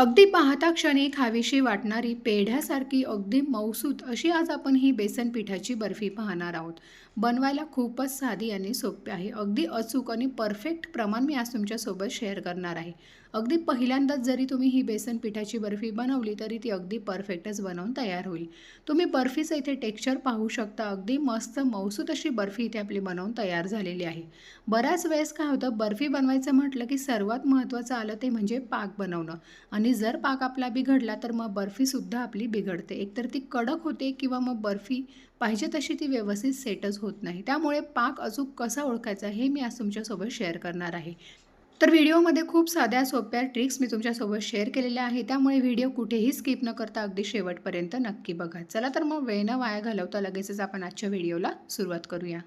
अगदी पाहता क्षणी खावीशी वाटणारी पेढ्यासारखी अगदी मौसूत अशी आज आपण ही बेसन पिठाची बर्फी पाहणार आहोत. बनवायला खूपच साधी आणि सोपी आहे. अगदी अचूक आणि परफेक्ट प्रमाण मी आज तुमच्यासोबत शेअर करणार आहे. अगदी पहिल्यांदाच जरी तुम्ही ही बेसन पिठाची बर्फी बनवली तरी ती अगदी परफेक्टच बनवून तयार होईल. तुम्ही बर्फीचं इथे टेक्स्चर पाहू शकता. अगदी मस्त मौसूत अशी बर्फी इथे आपली बनवून तयार झालेली आहे. बऱ्याच वेळेस काय होतं बर्फी बनवायचं म्हटलं की सर्वात महत्त्वाचं आलं ते म्हणजे पाक बनवणं. आणि जर पाक आपला बिघडला तर मग बर्फीसुद्धा आपली बिघडते. एकतर ती कडक होते किंवा मग बर्फी पाहिजे तशी ती व्यवस्थित सेटच होत नाही. त्यामुळे पाक अचूक कसा ओळखायचा हे मी आज तुमच्यासोबत शेअर करणार आहे. तर व्हिडिओमध्ये खूप साध्या सोप्या ट्रिक्स मी तुमच्यासोबत शेअर केलेल्या आहे त्यामुळे व्हिडिओ कुठेही स्किप न करता अगदी शेवटपर्यंत नक्की बघा. चला तर मग वेळनं वाया घालवता लगेचच आपण आजच्या व्हिडिओला सुरुवात करूया.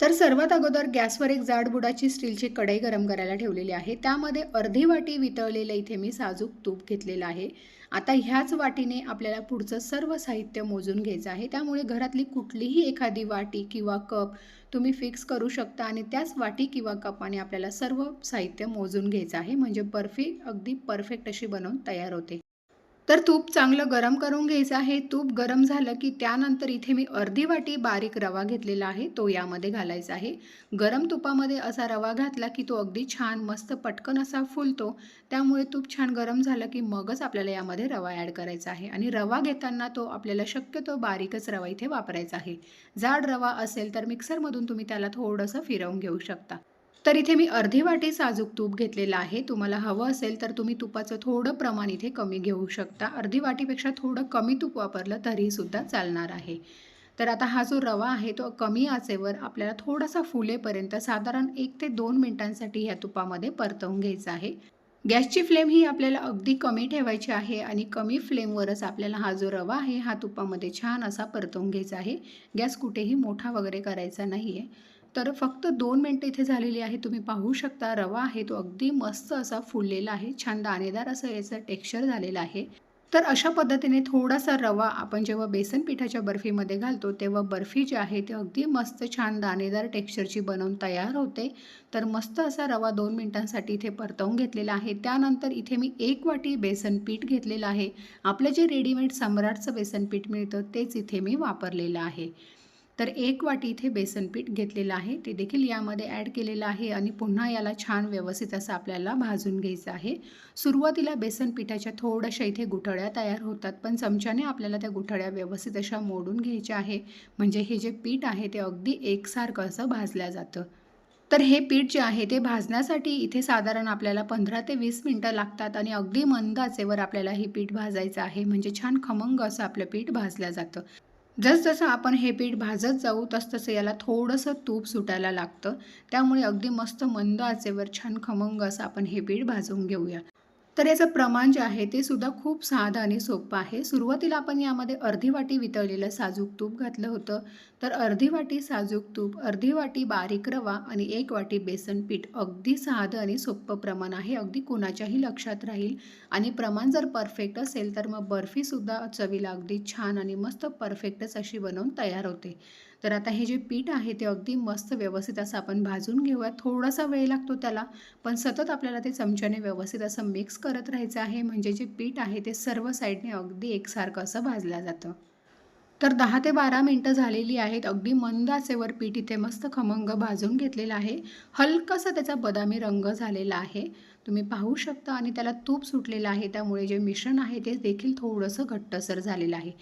तर सर्वात अगोदर गॅसवर एक जाड बुडाची स्टीलची कढई गरम करायला ठेवलेली आहे. त्यामध्ये अर्धी वाटी वितळलेलं इथे मी साजूक तूप घेतलेलं आहे. आता ह्याच वाटीने आपल्याला पुढचं सर्व साहित्य मोजून घ्यायचं आहे. त्यामुळे घरातली कुठलीही एखादी वाटी किंवा कप तुम्ही फिक्स करू शकता आणि त्याच वाटी किंवा कपाने आपल्याला सर्व साहित्य मोजून घ्यायचं आहे. म्हणजे बर्फी अगदी परफेक्ट अशी बनवून तयार होते. तर तूप चांगलं गरम करून घ्यायचं आहे. तूप गरम झालं की त्यानंतर इथे मी अर्धी वाटी बारीक रवा घेतलेला आहे. तो यामध्ये घालायचा आहे. गरम तुपामध्ये असा रवा घातला की तो अगदी छान मस्त पटकन असा फुलतो. त्यामुळे तूप छान गरम झालं की मगच आपल्याला यामध्ये रवा ॲड करायचा आहे. आणि रवा घेताना तो आपल्याला शक्यतो बारीकच रवा इथे वापरायचा आहे. जाड रवा असेल तर मिक्सरमधून तुम्ही त्याला थोडंसं फिरवून घेऊ शकता. तर इथे मी अर्धी वाटी साजूक तूप घेतलेलं आहे. तुम्हाला हवं असेल तर तुम्ही तुपाचं थोडं प्रमाण इथे कमी घेऊ शकता. अर्धी वाटीपेक्षा थोडं कमी तूप वापरलं तरीसुद्धा चालणार आहे. तर आता हा जो रवा आहे तो कमी आचेवर आपल्याला थोडासा फुलेपर्यंत साधारण एक ते दोन मिनिटांसाठी ह्या तुपामध्ये परतवून घ्यायचा आहे. गॅसची फ्लेम ही आपल्याला अगदी कमी ठेवायची आहे आणि कमी फ्लेमवरच आपल्याला हा जो रवा आहे हा तुपामध्ये छान असा परतवून घ्यायचा आहे. गॅस कुठेही मोठा वगैरे करायचा नाही आहे तर फक्त दोन मिनटं इथे झालेली आहे. तुम्ही पाहू शकता रवा आहे तो अगदी मस्त असा फुललेला आहे. छान दाणेदार असं याचं टेक्स्चर झालेलं आहे. तर अशा पद्धतीने थोडासा रवा आपण जेव्हा बेसन पिठाच्या बर्फीमध्ये घालतो तेव्हा बर्फी जी आहे ती अगदी मस्त छान दाणेदार टेक्स्चरची बनवून तयार होते. तर मस्त असा रवा दोन मिनटांसाठी इथे परतवून घेतलेला आहे. त्यानंतर इथे मी एक वाटी बेसन पीठ घेतलेलं आहे. आपलं जे रेडीमेड सम्राटचं बेसन पीठ मिळतं तेच इथे मी वापरलेलं आहे. तर एक वाटी इथे बेसन पीठ घेतलेलं आहे. ते देखील यामध्ये ॲड केलेलं आहे आणि पुन्हा याला छान व्यवस्थित असं आपल्याला भाजून घ्यायचं आहे. सुरुवातीला बेसन पिठाच्या थोड्याशा इथे गुठळ्या तयार होतात पण चमच्याने आपल्याला त्या गुठळ्या व्यवस्थित अशा मोडून घ्यायच्या आहे. म्हणजे हे जे पीठ आहे ते अगदी एकसारखं असं भाजल्या जातं. तर हे पीठ जे आहे ते भाजण्यासाठी इथे साधारण आपल्याला पंधरा ते वीस मिनटं लागतात आणि अगदी मंद आचेवर आपल्याला हे पीठ भाजायचं आहे. म्हणजे छान खमंग असं आपलं पीठ भाजलं जातं. जसजसं आपण हे पीठ भाजत जाऊ तसतसं याला थोडंसं तूप सुटायला लागतं. त्यामुळे अगदी मस्त मंद आचेवर छान खमंग असं आपण हे पीठ भाजून घेऊया. तर याचं प्रमाण जे आहे ते सुद्धा खूप साधं आणि सोपं आहे. सुरुवातीला आपण यामध्ये अर्धी वाटी वितळलेलं साजूक तूप घातलं होतं. तर अर्धी वाटी साजूक तूप अर्धी वाटी बारीक रवा आणि एक वाटी बेसन पीठ अगदी साधं आणि सोपं प्रमाण आहे. अगदी कुणाच्याही लक्षात राहील. आणि प्रमाण जर परफेक्ट असेल तर मग बर्फीसुद्धा चवीला अगदी छान आणि मस्त परफेक्टच अशी बनवून तयार होते. तर आता हे जे पीठ आहे ते अगदी मस्त व्यवस्थित असं आपण भाजून घेऊयात. थोडासा वेळ लागतो त्याला पण सतत आपल्याला ते चमच्याने व्यवस्थित असं मिक्स करत राहायचं आहे. म्हणजे जे पीठ आहे ते सर्व साईडने अगदी एकसारखं असं भाजलं जातं. तर दहा ते बारा मिनटं झालेली आहेत. अगदी मंद आचेवर पीठ इथे मस्त खमंग भाजून घेतलेलं आहे. हलकासा त्याचा बदामी रंग झालेला आहे. तुम्ही पाहू शकता आणि त्याला तूप सुटलेलं आहे. त्यामुळे जे मिश्रण आहे ते देखील थोडंसं घट्टसर झालेलं आहे.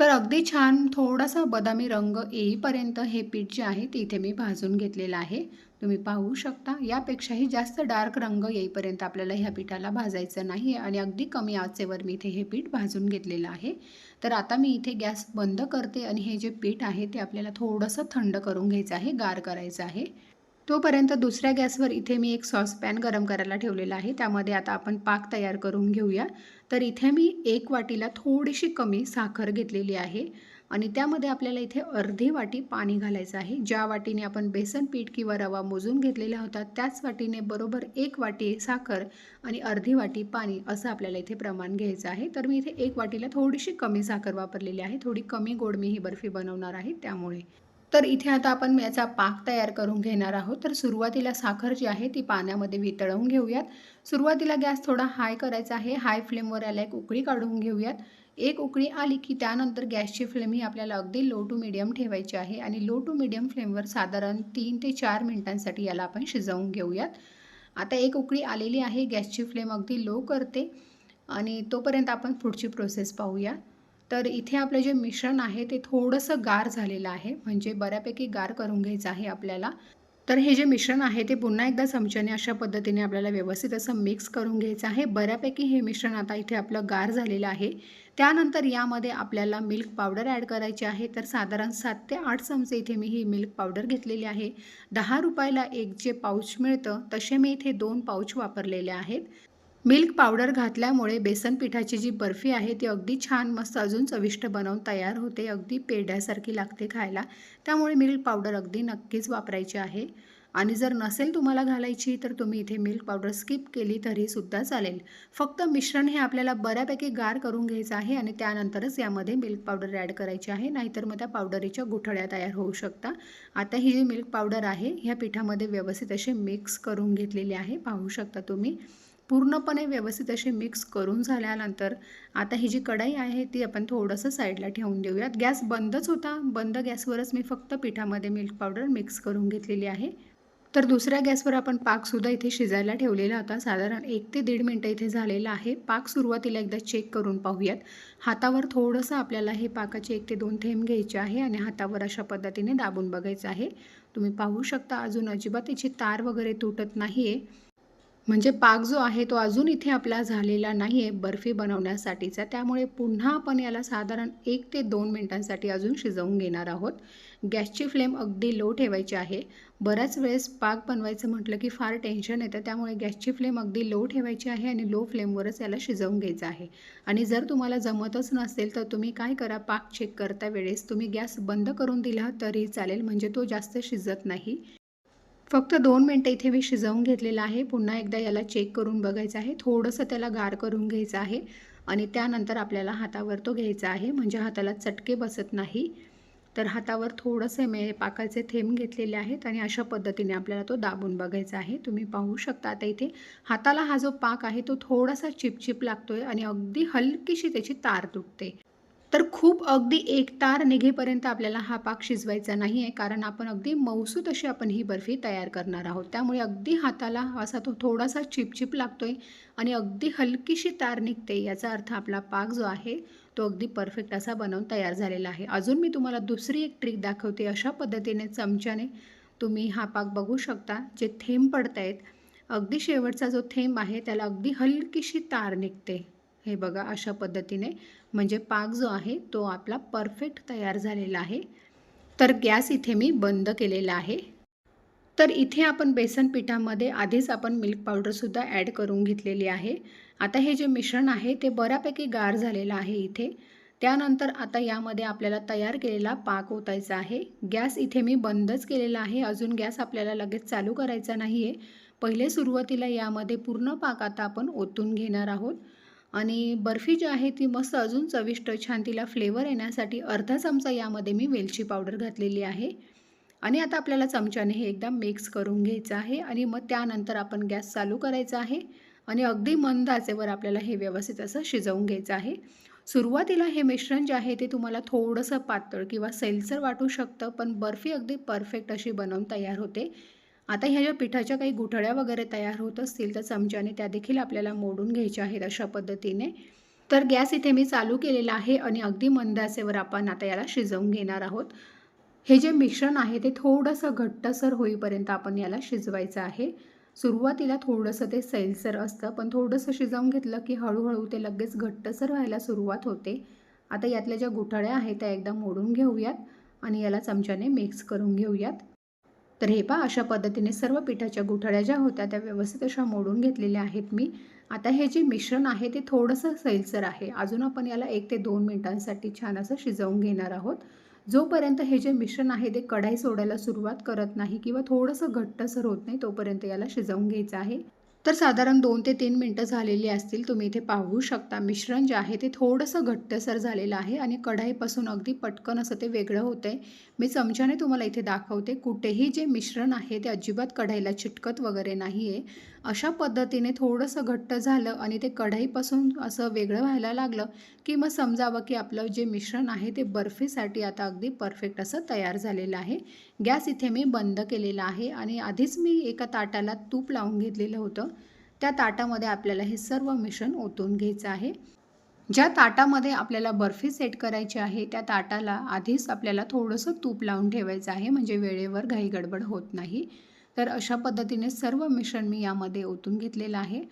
तर अगदी छान थोडासा बदामी रंग येईपर्यंत हे पीठ जे आहे ते इथे मी भाजून घेतलेलं आहे. तुम्ही पाहू शकता यापेक्षाही जास्त डार्क रंग येईपर्यंत आपल्याला ह्या पिठाला भाजायचं नाही आणि अगदी कमी आचेवर मी इथे हे पीठ भाजून घेतलेलं आहे. तर आता मी इथे गॅस बंद करते आणि हे जे पीठ आहे ते आपल्याला थोडंसं थंड करून घ्यायचं आहे गार करायचं आहे. तोपर्यंत दुसऱ्या गॅसवर इथे मी एक सॉसपॅन गरम करायला ठेवलेला आहे. त्यामध्ये आता आपण पाक तयार करून घेऊया. तर इथे मी एक वाटीला थोडीशी कमी साखर घेतलेली आहे आणि त्यामध्ये आपल्याला इथे अर्धी वाटी पाणी घालायचं आहे. ज्या वाटीने आपण बेसन पीठ किंवा रवा मोजून घेतलेला होता त्याच वाटीने बरोबर एक वाटी साखर आणि अर्धी वाटी पाणी असं आपल्याला इथे प्रमाण घ्यायचं आहे. तर मी इथे एक वाटीला थोडीशी कमी साखर वापरलेली आहे. थोडी कमी गोड मी ही बर्फी बनवणार आहे त्यामुळे. तर इथे आता आपण याचा पाक तयार करून घेणार आहोत. तर सुरुवातीला साखर जी आहे ती पाण्यामध्ये वितळवून घेऊयात. सुरुवातीला गॅस थोडा हाय करायचा आहे. हाय फ्लेमवर याला एक उकळी काढून घेऊयात. एक उकळी आली की त्यानंतर गॅसची फ्लेम ही आपल्याला अगदी लो टू मिडियम ठेवायची आहे आणि लो टू मिडियम फ्लेमवर साधारण तीन ते चार मिनिटांसाठी याला आपण शिजवून घेऊयात. आता एक उकळी आलेली आहे. गॅसची फ्लेम अगदी लो करते आणि तोपर्यंत आपण पुढची प्रोसेस पाहूया. तर इथे आपलं जे मिश्रण आहे ते थोडंसं गार झालेलं आहे. म्हणजे बऱ्यापैकी गार करून घ्यायचं आहे आपल्याला. तर हे जे मिश्रण आहे ते पुन्हा एकदा चमच्याने अशा पद्धतीने आपल्याला व्यवस्थित असं मिक्स करून घ्यायचं आहे. बऱ्यापैकी हे मिश्रण आता इथे आपलं गार झालेलं आहे. त्यानंतर यामध्ये आपल्याला मिल्क पावडर ॲड करायची आहे. तर साधारण सात ते आठ चमचे इथे मी ही मिल्क पावडर घेतलेली आहे. दहा रुपयाला एक जे पाऊच मिळतं तसे मी इथे दोन पाऊच वापरलेले आहेत. मिल्क पावडर घातल्यामुळे बेसन पिठाची जी बर्फी आहे ती अगदी छान मस्त अजून चविष्ट बनवून तयार होते. अगदी पेढ्यासारखी लागते खायला. त्यामुळे मिल्क पावडर अगदी नक्कीच वापरायची आहे. आणि जर नसेल तुम्हाला घालायची तर तुम्ही इथे मिल्क पावडर स्किप केली तरीसुद्धा चालेल. फक्त मिश्रण हे आपल्याला बऱ्यापैकी गार करून घ्यायचं आहे आणि त्यानंतरच यामध्ये मिल्क पावडर ॲड करायची आहे. नाहीतर मग त्या पावडरीच्या गुठळ्या तयार होऊ शकता. आता ही जी मिल्क पावडर आहे ह्या पिठामध्ये व्यवस्थित असे मिक्स करून घेतलेली आहे. पाहू शकता तुम्ही. पूर्णपणे व्यवस्थित असे मिक्स करून झाल्यानंतर आता ही जी कढाई आहे ती आपण थोडंसं साईडला ठेवून देऊयात. गॅस बंदच होता. बंद गॅसवरच मी फक्त पिठामध्ये मिल्क पावडर मिक्स करून घेतलेली आहे. तर दुसऱ्या गॅसवर आपण पाकसुद्धा इथे शिजायला ठेवलेला होता. साधारण एक ते दीड मिनटं इथे झालेला आहे. पाक सुरुवातीला एकदा चेक करून पाहूयात. हातावर थोडंसं आपल्याला हे पाकाचे एक ते दोन थेंब घ्यायचे आहे आणि हातावर अशा पद्धतीने दाबून बघायचं आहे. तुम्ही पाहू शकता अजून अजिबात याची तार वगैरे तुटत नाही आहे म्हणजे पाक जो आहे तो अजून इथे आपला झालेला नाही आहे बर्फी बनवण्यासाठीचा. त्यामुळे पुन्हा आपण याला साधारण एक ते दोन मिनटांसाठी अजून शिजवून घेणार आहोत. गॅसची फ्लेम अगदी लो ठेवायची आहे. बऱ्याच वेळेस पाक बनवायचं म्हटलं की फार टेन्शन येतं. त्यामुळे गॅसची फ्लेम अगदी लो ठेवायची आहे आणि लो फ्लेमवरच याला शिजवून घ्यायचं आहे. आणि जर तुम्हाला जमतच नसेल तर तुम्ही काय करा पाक चेक करता वेळेस. तुम्ही गॅस बंद करून दिला तरी चालेल. म्हणजे तो जास्त शिजत नाही. फक्त दोन मिनटं इथे मी शिजवून घेतलेलं आहे. पुन्हा एकदा याला चेक करून बघायचं आहे. थोडंसं त्याला गार करून घ्यायचं आहे आणि त्यानंतर आपल्याला हातावर तो घ्यायचा आहे. म्हणजे हाताला चटके बसत नाही. तर हातावर थोडंसं मे पाकाचे थेंब घेतलेले आहेत आणि अशा पद्धतीने आपल्याला तो दाबून बघायचा आहे. तुम्ही पाहू शकता आता इथे हाताला हा जो पाक आहे तो थोडासा चिपचिप लागतोय आणि अगदी हलकीशी त्याची तार तुटते. तर खूप अगदी एक तार निघेपर्यंत आपल्याला हा पाक शिजवायचा नाही आहे कारण आपण अगदी मौसूत अशी आपण ही बर्फी तयार करणार आहोत. त्यामुळे अगदी हाताला असा तो थोडासा चिपचिप लागतो आहे आणि अगदी हलकीशी तार निघते याचा अर्थ आपला पाक जो आहे तो अगदी परफेक्ट असा बनवून तयार झालेला आहे. अजून मी तुम्हाला दुसरी एक ट्रिक दाखवते. अशा पद्धतीने चमच्याने तुम्ही हा पाक बघू शकता जे थेंब पडत आहेत अगदी शेवटचा जो थेंब आहे त्याला अगदी हलकीशी तार निघते. हे बघा अशा पद्धतीने. म्हणजे पाक जो आहे तो आपला परफेक्ट तयार झालेला आहे. तर गॅस इथे मी बंद केलेला आहे. तर इथे आपण बेसन पिठामध्ये आधीच आपण मिल्क पावडरसुद्धा ॲड करून घेतलेली आहे. आता हे जे मिश्रण आहे ते बऱ्यापैकी गार झालेलं आहे इथे. त्यानंतर आता यामध्ये आपल्याला तयार केलेला पाक ओतायचा आहे. गॅस इथे मी बंदच केलेला आहे. अजून गॅस आपल्याला लगेच चालू करायचा नाही आहे पहिले सुरुवातीला यामध्ये पूर्ण पाक आता आपण ओतून घेणार आहोत. आणि बर्फी जी आहे ती मस्त अजून चविष्ट छान तिला फ्लेवर येण्यासाठी अर्धा चमचा यामध्ये मी वेलची पावडर घातलेली आहे. आणि आता आपल्याला चमच्याने हे एकदा मिक्स करून घ्यायचं आहे आणि मग त्यानंतर आपण गॅस चालू करायचा आहे आणि अगदी मंद आचेवर आपल्याला हे व्यवस्थित असं शिजवून घ्यायचं आहे. सुरुवातीला हे मिश्रण जे आहे ते तुम्हाला थोडंसं पातळ किंवा सैलसर वाटू शकतं पण बर्फी अगदी परफेक्ट अशी बनवून तयार होते. आता ह्या ज्या पिठाच्या काही गुठळ्या वगैरे तयार होत असतील तर चमच्याने त्या देखील आपल्याला मोडून घ्यायच्या आहेत अशा पद्धतीने. तर गॅस इथे मी चालू केलेला आहे आणि अगदी मंद आपण आता याला शिजवून घेणार आहोत. हे जे मिश्रण आहे ते थोडंसं घट्टसर होईपर्यंत आपण याला शिजवायचं आहे. सुरुवातीला थोडंसं ते सैलसर असतं पण थोडंसं शिजवून घेतलं की हळूहळू ते लगेच घट्टसर व्हायला सुरुवात होते. आता यातल्या ज्या गुठळ्या आहेत त्या एकदा मोडून घेऊयात आणि याला चमच्याने मिक्स करून घेऊयात. तर हे पहा अशा पद्धतीने सर्व पिठाच्या गुठळ्या ज्या होत्या त्या व्यवस्थित अशा मोडून घेतलेल्या आहेत मी. आता हे जे मिश्रण आहे ते थोडंसं सैलसर आहे. अजून आपण याला एक ते दोन मिनटांसाठी छान असं शिजवून घेणार आहोत. जोपर्यंत हे जे मिश्रण आहे ते कढाई सोडायला सुरुवात करत नाही किंवा थोडंसं घट्टसर होत नाही तोपर्यंत याला शिजवून घ्यायचं आहे. तर साधारण दोन ते तीन मिनटं झालेली असतील तुम्ही इथे पाहू शकता. मिश्रण जे आहे ते थोडंसं घट्टसर झालेलं आहे आणि कढाईपासून अगदी पटकन असं ते वेगळं होतं आहे मी चमच्याने तुम्हाला इथे दाखवते कुठेही जे मिश्रण आहे ते अजिबात कढाईला चिटकत वगैरे नाही आहे अशा पद्धतीने थोडंसं घट्ट झालं आणि ते कढईपासून असं वेगळं व्हायला लागलं की मग समजावं की आपलं जे मिश्रण आहे ते बर्फीसाठी आता अगदी परफेक्ट असं तयार झालेलं आहे. गॅस इथे मी बंद केलेला आहे आणि आधीच मी एका ताटाला तूप लावून घेतलेलं होतं. त्या ताटामध्ये आपल्याला हे सर्व मिश्रण ओतून घ्यायचं आहे. ज्या ताटामध्ये आपल्याला बर्फी सेट करायची आहे त्या ताटाला आधीच आपल्याला थोडंसं तूप लावून ठेवायचं आहे म्हणजे वेळेवर घाई गडबड होत नाही. तर अशा पद्धतीने सर्व मिश्रण मी यामध्ये ओतून घेतलेलं आहे.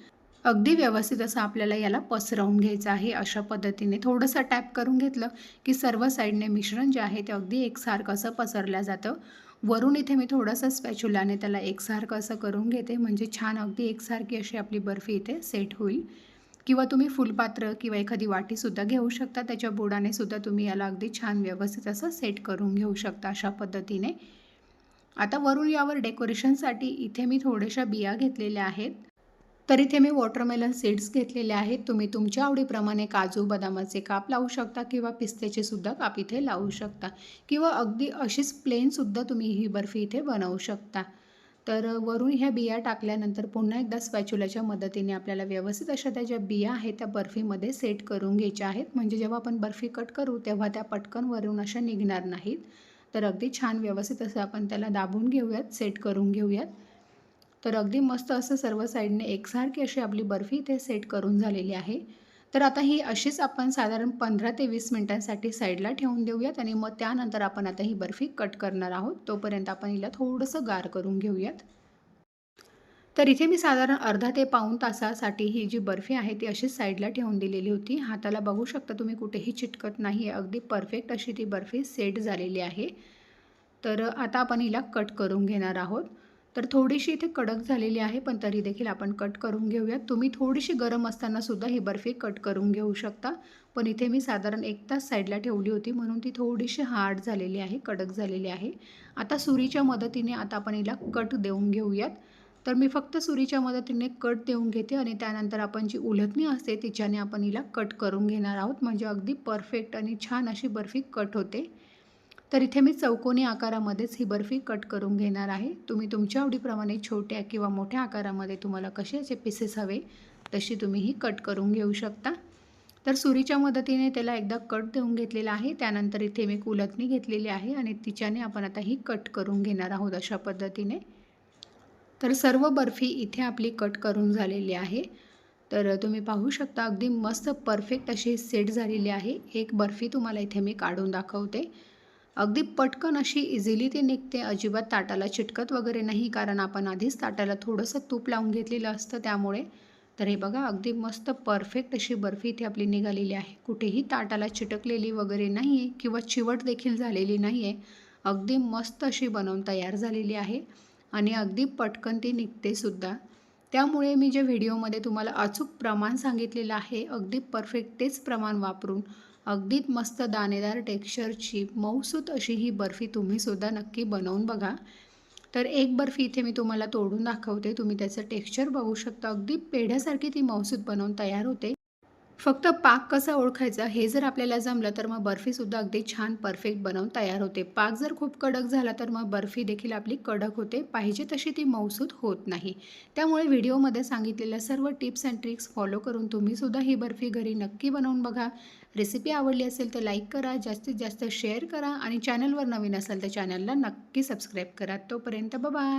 अगदी व्यवस्थित असं आपल्याला याला पसरवून घ्यायचं आहे. अशा पद्धतीने थोडंसं टॅप करून घेतलं की सर्व साईडने मिश्रण जे आहे ते अगदी एकसारखं असं पसरलं जातं. वरून इथे मी थोडंसं स्पॅच्युलाने त्याला एकसारखं असं करून घेते. म्हणजे छान अगदी एकसारखी अशी आपली बर्फी इथे सेट होईल. किंवा तुम्ही फुलपात्र किंवा एखादी वाटीसुद्धा घेऊ शकता. त्याच्या बोडानेसुद्धा तुम्ही याला अगदी छान व्यवस्थित असं सेट करून घेऊ शकता अशा पद्धतीने. आता वरून यावर डेकोरेशनसाठी इथे मी थोड्याशा बिया घेतलेल्या आहेत. तर इथे मी वॉटरमेलन सीड्स घेतलेले आहेत. तुम्ही तुमच्या आवडीप्रमाणे काजू बदामाचे काप लावू शकता किंवा पिस्त्याचे सुद्धा काप इथे लावू शकता किंवा अगदी अशीच प्लेनसुद्धा तुम्ही ही बर्फी इथे बनवू शकता. तर वरून ह्या बिया टाकल्यानंतर पुन्हा एकदा स्पॅच्युलाच्या मदतीने आपल्याला व्यवस्थित अशा त्या ज्या बिया आहेत त्या बर्फीमध्ये सेट करून घ्यायच्या आहेत. म्हणजे जेव्हा आपण बर्फी कट करू तेव्हा त्या पटकन वरून अशा निघणार नाहीत. तर अगदी छान व्यवस्थित असं आपण त्याला दाबून घेऊयात सेट करून घेऊयात. तर अगदी मस्त असं सर्व साईडने एकसारखी अशी आपली बर्फी इथे सेट करून झालेली आहे. तर आता ही अशीच आपण साधारण पंधरा ते वीस मिनटांसाठी साईडला ठेवून देऊयात आणि मग त्यानंतर आपण आता ही बर्फी कट करणार आहोत. तोपर्यंत आपण हिला थोडंसं गार करून घेऊयात. तर इथे मी साधारण अर्धा ते पाऊण तासासाठी ही जी बर्फी आहे ती अशीच साईडला ठेवून दिलेली होती. हाताला बघू शकता तुम्ही कुठेही चिटकत नाही आहे. अगदी परफेक्ट अशी ती बर्फी सेट झालेली आहे. तर आता आपण हिला कट करून घेणार आहोत. तर थोडीशी इथे कडक झालेली आहे पण तरी देखील आपण कट करून घेऊयात. तुम्ही थोडीशी गरम असतानासुद्धा ही बर्फी कट करून घेऊ शकता. पण इथे मी साधारण एक तास साईडला ठेवली होती म्हणून ती थोडीशी हार्ड झालेली आहे कडक झालेली आहे. आता सुरीच्या मदतीने आता आपण हिला कट देऊन घेऊयात. तर मी फक्त सुरीच्या मदतीने कट देऊन घेते आणि त्यानंतर आपण जी उलथणी असते तिच्याने आपण हिला कट करून घेणार आहोत. म्हणजे अगदी परफेक्ट आणि छान अशी बर्फी कट होते. तर इथे मी चौकोनी आकारामध्येच ही बर्फी कट करून घेणार आहे. तुम्ही तुमच्या आवडीप्रमाणे छोट्या किंवा मोठ्या आकारामध्ये तुम्हाला कसे असे पीसेस हवे तशी तुम्ही ही कट करून घेऊ शकता. तर सुरीच्या मदतीने त्याला एकदा कट देऊन घेतलेला आहे. त्यानंतर इथे मी कुलतणी घेतलेली आहे आणि तिच्याने आपण आता ही कट करून घेणार आहोत अशा पद्धतीने. तर सर्व बर्फी इथे आपली कट करून झालेली आहे. तर तुम्ही पाहू शकता अगदी मस्त परफेक्ट अशी सेट झालेली आहे. एक बर्फी तुम्हाला इथे मी काढून दाखवते. अगदी पटकन अशी इझिली ती निघते. अजिबात ताटाला चिटकत वगैरे नाही कारण आपण आधीच ताटाला थोडंसं तूप लावून घेतलेलं असतं त्यामुळे. तर हे बघा अगदी मस्त परफेक्ट अशी बर्फी इथे आपली निघालेली आहे. कुठेही ताटाला चिटकलेली वगैरे नाही आहे किंवा चिवट देखील झालेली नाही आहे अगदी मस्त अशी बनवून तयार झालेली आहे. आणि अगदी पटकन ती निघते सुद्धा. त्यामुळे मी जे व्हिडिओमध्ये तुम्हाला अचूक प्रमाण सांगितलेलं आहे अगदी परफेक्ट तेच प्रमाण वापरून अगदीच मस्त दाणेदार टेक्स्चरची मऊसूत अशी ही बर्फी तुम्हीसुद्धा नक्की बनवून बघा. तर एक बर्फी इथे मी तुम्हाला तोडून दाखवते. तुम्ही त्याचं टेक्स्चर बघू शकता. अगदी पेढ्यासारखी ती मऊसूत बनवून तयार होते. फक्त पाक कसा ओळखायचा हे जर आपल्याला जमलं तर मग बर्फीसुद्धा अगदी छान परफेक्ट बनवून तयार होते. पाक जर खूप कडक झाला तर मग बर्फी देखील आपली कडक होते. पाहिजे तशी ती मौसूद होत नाही. त्यामुळे व्हिडिओमध्ये सांगितलेल्या सर्व टिप्स अँड ट्रिक्स फॉलो करून तुम्हीसुद्धा ही बर्फी घरी नक्की बनवून बघा. रेसिपी आवडली असेल तर लाईक करा जास्तीत जास्त शेअर करा आणि चॅनलवर नवीन असाल तर चॅनलला नक्की सबस्क्राईब करा. तोपर्यंत बाय